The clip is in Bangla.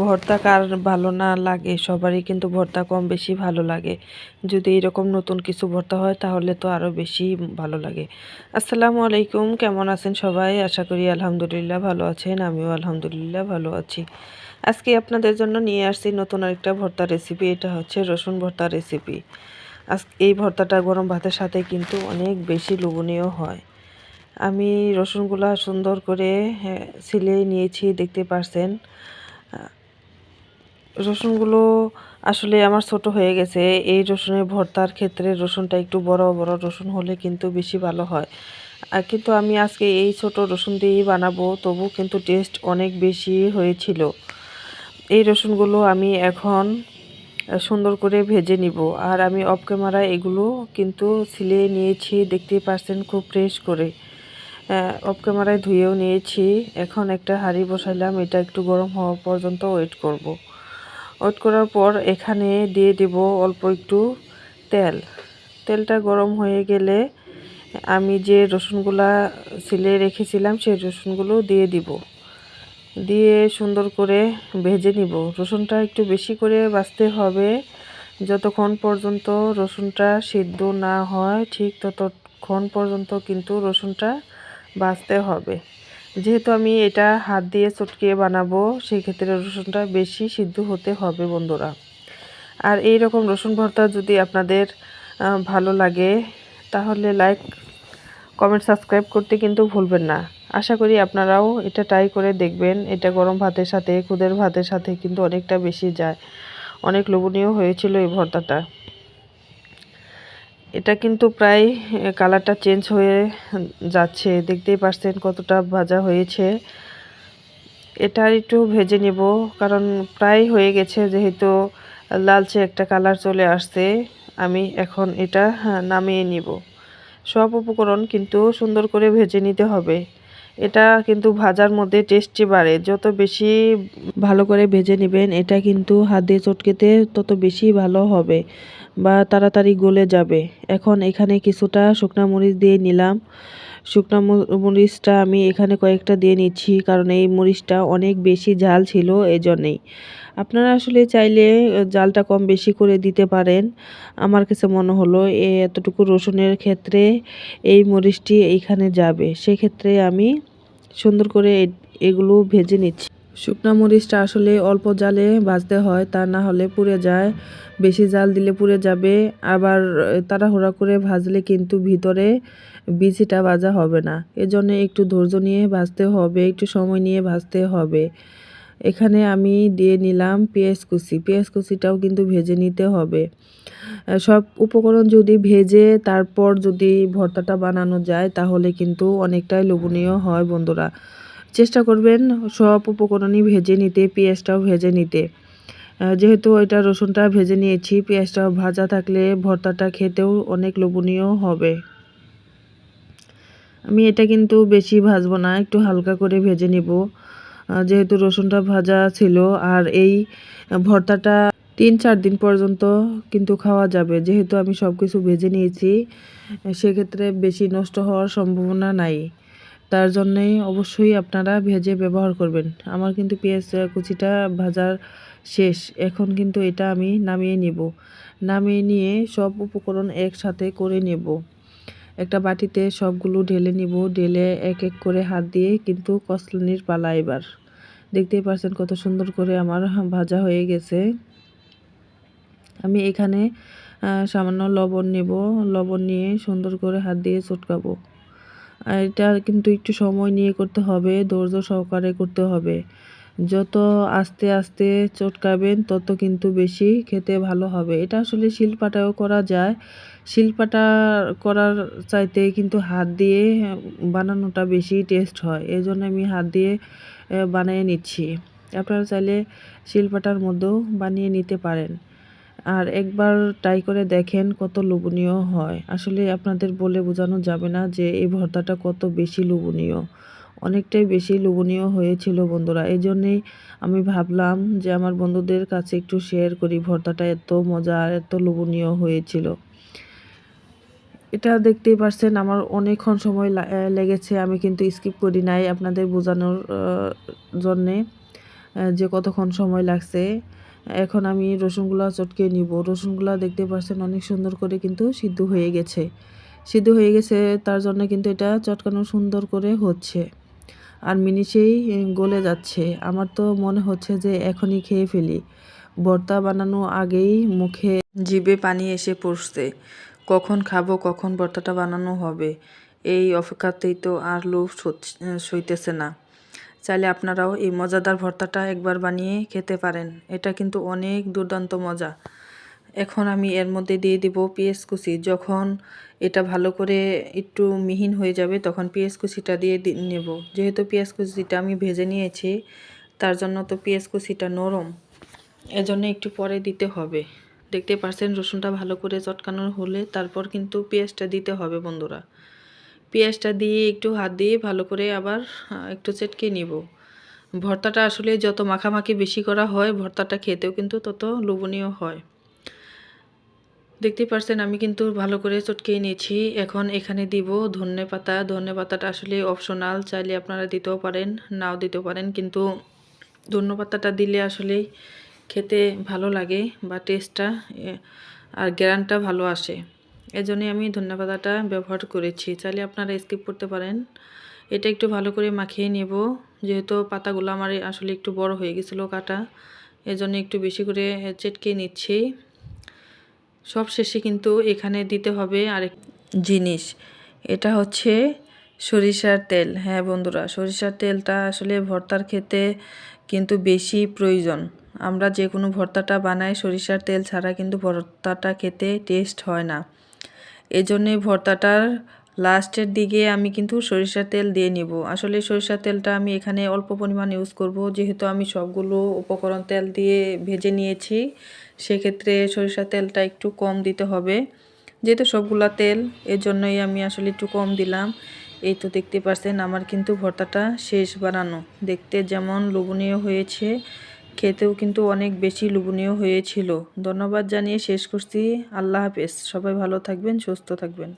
ভর্তা কার ভালো না লাগে? সবারই কিন্তু ভর্তা কম বেশি ভালো লাগে। যদি এরকম নতুন কিছু ভর্তা হয় তাহলে তো আরও বেশি ভালো লাগে। আসসালামু আলাইকুম কেমন আছেন সবাই? আশা করি আলহামদুলিল্লাহ ভালো আছেন আমিও আলহামদুলিল্লাহ ভালো আছি। আজকে আপনাদের জন্য নিয়ে আসছি নতুন আরেকটা ভর্তা রেসিপি এটা হচ্ছে রসুন ভর্তা রেসিপি আজ এই ভর্তাটা গরম ভাতের সাথে কিন্তু অনেক বেশি লোভনীয় হয়। আমি রসুনগুলা সুন্দর করে হ্যাঁ, ছিলে নিয়েছি দেখতে পারছেন। রসুনগুলো আসলে আমার ছোট হয়ে গেছে। এই রসুনের ভর্তার ক্ষেত্রে রসুনটা একটু বড় বড় রসুন হলে কিন্তু বেশি ভালো হয়। কিন্তু আমি আজকে এই ছোট রসুন দিয়েই বানাবো তবু কিন্তু টেস্ট অনেক বেশি হয়েছিল। এই রসুনগুলো আমি এখন সুন্দর করে ভেজে নিব। আর আমি অফ ক্যামেরা এগুলো কিন্তু ছিলে নিয়েছি, দেখতেই পাচ্ছেন খুব ফ্রেশ করে। অফ ক্যামেরায় ধুয়েও নিয়েছি। এখন একটা হাঁড়ি বসাইলাম, এটা একটু গরম হওয়া পর্যন্ত ওয়েট করব। ওয়েট করার পর এখানে দিয়ে দেব অল্প একটু তেল। তেলটা গরম হয়ে গেলে আমি যে রসুনগুলা সিলে রেখেছিলাম, সেই রসুনগুলো দিয়ে দিব। দিয়ে সুন্দর করে ভেজে নিব। রসুনটা একটু বেশি করে বাছতে হবে। যতক্ষণ পর্যন্ত রসুনটা সিদ্ধ না হয়, ঠিক ততক্ষণ পর্যন্ত কিন্তু রসুনটা বাছতে হবে। যেহেতু আমি এটা হাত দিয়ে চটকিয়ে বানাবো সেই ক্ষেত্রে রসুনটা বেশি সিদ্ধ হতে হবে বন্ধুরা। আর এই রকম রসুন ভর্তা যদি আপনাদের ভালো লাগে, তাহলে লাইক কমেন্ট সাবস্ক্রাইব করতে কিন্তু ভুলবেন না। আশা করি আপনারাও এটা ট্রাই করে দেখবেন। এটা গরম ভাতের সাথে, খুদের ভাতের সাথে কিন্তু অনেকটা বেশি যায়। অনেক লোভনীয় হয়েছিল এই ভর্তাটা। এটা কিন্তু প্রায় কালারটা চেঞ্জ হয়ে যাচ্ছে। দেখতেই পারছেন কতটা ভাজা হয়েছে। এটা একটু ভেজে নেব কারণ প্রায় হয়ে গেছে যেহেতু লালচে একটা কালার চলে আসছে। আমি এখন এটা হ্যাঁ, নামিয়ে নিব। সব উপকরণ কিন্তু সুন্দর করে ভেজে নিতে হবে। এটা কিন্তু ভাজার মধ্যে টেস্টি বাড়ে যত বেশি ভালো করে ভেজে নেবেন, এটা কিন্তু হাত দিয়ে চটকেতে তত বেশি ভালো হবে বা তাড়াতাড়ি গলে যাবে। এখন এখানে কিছুটা শুকনা মরিচ দিয়ে নিলাম। শুকনো মরিচটা আমি এখানে কয়েকটা দিয়ে নিচ্ছি, কারণ এই মরিচটা অনেক বেশি ঝাল ছিল এই জন্যেই আপনারা আসলে চাইলে জালটা কম বেশি করে দিতে পারেন। আমার কাছে মনে হলো এতটুকু রসুনের ক্ষেত্রে এই মরিচটি এইখানে যাবে। সেক্ষেত্রে আমি সুন্দর করে এগুলো ভেজে নিচ্ছি। শুকনা মরিচটা আসলে অল্প জালে ভাজতে হয়, তা না হলে পুড়ে যায়। বেশি জাল দিলে পুড়ে যাবে। আবার তাড়াহুড়া করে ভাজলে কিন্তু ভিতরে বিচিটা ভাজা হবে না। এজন্য একটু ধৈর্য নিয়ে ভাজতে হবে, একটু সময় নিয়ে ভাজতে হবে। এখানে আমি দিয়ে নিলাম পেঁয়াজ কুচি। পেঁয়াজ কুচিটাও কিন্তু ভেজে নিতে হবে। সব উপকরণ যদি ভেজে তারপর যদি ভর্তাটা বানানো যায় তাহলে কিন্তু অনেকটাই লোভনীয় হয় বন্ধুরা। চেষ্টা করবেন সব উপকরণই ভেজে নিতে, পেঁয়াজটাও ভেজে নিতে। যেহেতু ওইটা রসুনটা ভেজে নিয়েছি, পেঁয়াজটাও ভাজা থাকলে ভর্তাটা খেতেও অনেক লোভনীয় হবে। আমি এটা কিন্তু বেশি ভাজবো না, একটু হালকা করে ভেজে নিব। যেহেতু রসুনটা ভাজা ছিল, আর এই ভর্তাটা তিন চার দিন পর্যন্ত কিন্তু খাওয়া যাবে। যেহেতু আমি সব কিছু ভেজে নিয়েছি, সেক্ষেত্রে বেশি নষ্ট হওয়ার সম্ভাবনা নাই। তার জন্যেই অবশ্যই আপনারা ভেজে ব্যবহার করবেন। আমার কিন্তু পেঁয়াজ কুচিটা ভাজার শেষ। এখন কিন্তু এটা আমি নামিয়ে নিব। নামিয়ে নিয়ে সব উপকরণ একসাথে করে নেব। একটা বাটিতে সবগুলো ঢেলে নিব। ঢেলে এক এক করে হাত দিয়ে কিন্তু কসলানির পালা এবার। দেখতেই পাচ্ছেন কত সুন্দর করে আমার ভাজা হয়ে গেছে। আমি এখানে সামান্য লবণ নেব। লবণ নিয়ে সুন্দর করে হাত দিয়ে চটকাবো। এটা কিন্তু একটু সময় নিয়ে করতে হবে, ধৈর্য সহকারে করতে হবে। যত আস্তে আস্তে চটকাবেন, তত কিন্তু বেশি খেতে ভালো হবে। এটা আসলে শিলপাটাও করা যায়। শিলপাটা করার চাইতে কিন্তু হাত দিয়ে বানানোটা বেশি টেস্ট হয়। এই জন্য আমি হাত দিয়ে বানিয়ে নিচ্ছি। আপনারা চাইলে শিলপাটার মধ্যেও বানিয়ে নিতে পারেন। আর একবার ট্রাই করে দেখেন কত লোভনীয় হয়। আসলে আপনাদের বলে বোঝানো যাবে না যে এই ভর্তাটা কত বেশি লোভনীয়। অনেকটাই বেশি লোভনীয় হয়েছিল বন্ধুরা। এই জন্যেই আমি ভাবলাম যে আমার বন্ধুদের কাছে একটু শেয়ার করি। ভর্তাটা এত মজা আর এত লোভনীয় হয়েছিল। এটা দেখতেই পারছেন আমার অনেকক্ষণ সময় লেগেছে। আমি কিন্তু স্কিপ করি নাই আপনাদের বোঝানোর জন্যে যে কতক্ষণ সময় লাগছে। এখন আমি রসুনগুলো চটকে নিব। রসুনগুলো দেখতে পাচ্ছেন অনেক সুন্দর করে কিন্তু সিদ্ধ হয়ে গেছে। সিদ্ধ হয়ে গেছে, তার জন্য কিন্তু এটা চটকানো সুন্দর করে হচ্ছে। আর মিনিটেই গলে যাচ্ছে। আমার তো মনে হচ্ছে যে এখনই খেয়ে ফেলি। ভর্তা বানানো আগেই মুখে জিভে পানি এসে পড়ছে। কখন খাব, কখন ভর্তাটা বানানো হবে? এই অপেক্ষাতেই তো আর লোভ সইতেছে না। চাইলে আপনারাও এই মজাদার ভর্তাটা একবার বানিয়ে খেতে পারেন। এটা কিন্তু অনেক দুর্দান্ত মজা। এখন আমি এর মধ্যে দিয়ে দিব পেঁয়াজ কুচি। যখন এটা ভালো করে একটু মিহিন হয়ে যাবে, তখন পেঁয়াজ কুচিটা দিয়ে নেব। যেহেতু পেঁয়াজ কুচিটা আমি ভেজে নিয়েছি, তার জন্য তো পেঁয়াজ কুচিটা নরম। এজন্য একটু পরে দিতে হবে। দেখতে পাচ্ছেন রসুনটা ভালো করে চটকানো হলে তারপর কিন্তু পেঁয়াজটা দিতে হবে বন্ধুরা। পেঁয়াজটা দিয়ে একটু হাত দিয়ে ভালো করে আবার একটু চেটকে নিব। ভর্তাটা আসলে যত মাখামাখি বেশি করা হয়, ভর্তাটা খেতেও কিন্তু তত লোভনীয় হয়। দেখতে পারছেন, আমি কিন্তু ভালো করে চটকে নিয়েছি। এখন এখানে দিব ধনে পাতা। ধনে পাতাটা আসলে অপশনাল চাইলে আপনারা দিতেও পারেন, নাও দিতেও পারেন। কিন্তু ধনে পাতাটা দিলে আসলেই খেতে ভালো লাগে বা টেস্টটা আর গ্রানটা ভালো আসে। এজন্যই আমি ধনে পাতাটা ব্যবহার করেছি। চাইলে আপনারা স্কিপ করতে পারেন। এটা একটু ভালো করে মাখিয়ে নেব। যেহেতু পাতাগুলো আমার আসলে একটু বড় হয়ে গেছিল কাটা, এজন্য একটু বেশি করে চেটকে নিচ্ছি। সব শেষে কিন্তু এখানে দিতে হবে আরেক জিনিস। এটা হচ্ছে সরিষার তেল। হ্যাঁ বন্ধুরা, সরিষার তেলটা আসলে ভর্তার খেতে কিন্তু বেশি প্রয়োজন। আমরা যে কোনো ভর্তাটা বানাই, সরিষার তেল ছাড়া কিন্তু ভর্তাটা খেতে টেস্ট হয় না। এজন্যে ভর্তাটার লাস্টের দিকে আমি কিন্তু সরিষার তেল দিয়ে নিব। আসলে সরিষার তেলটা আমি এখানে অল্প পরিমাণ ইউজ করব। যেহেতু আমি সবগুলো উপকরণ তেল দিয়ে ভেজে নিয়েছি, সেক্ষেত্রে সরিষার তেলটা একটু কম দিতে হবে। যেহেতু সবগুলা তেল এর জন্যই আমি আসলে একটু কম দিলাম। এই তো দেখতে পাচ্ছেন আমার কিন্তু ভর্তাটা শেষ বানানো। দেখতে যেমন লোভনীয় হয়েছে, খেতেও কিন্তু অনেক বেশি লোভনীয় হয়েছিল। ধন্যবাদ জানিয়ে শেষ করছি। আল্লাহ হাফেজ। সবাই ভালো থাকবেন, সুস্থ থাকবেন।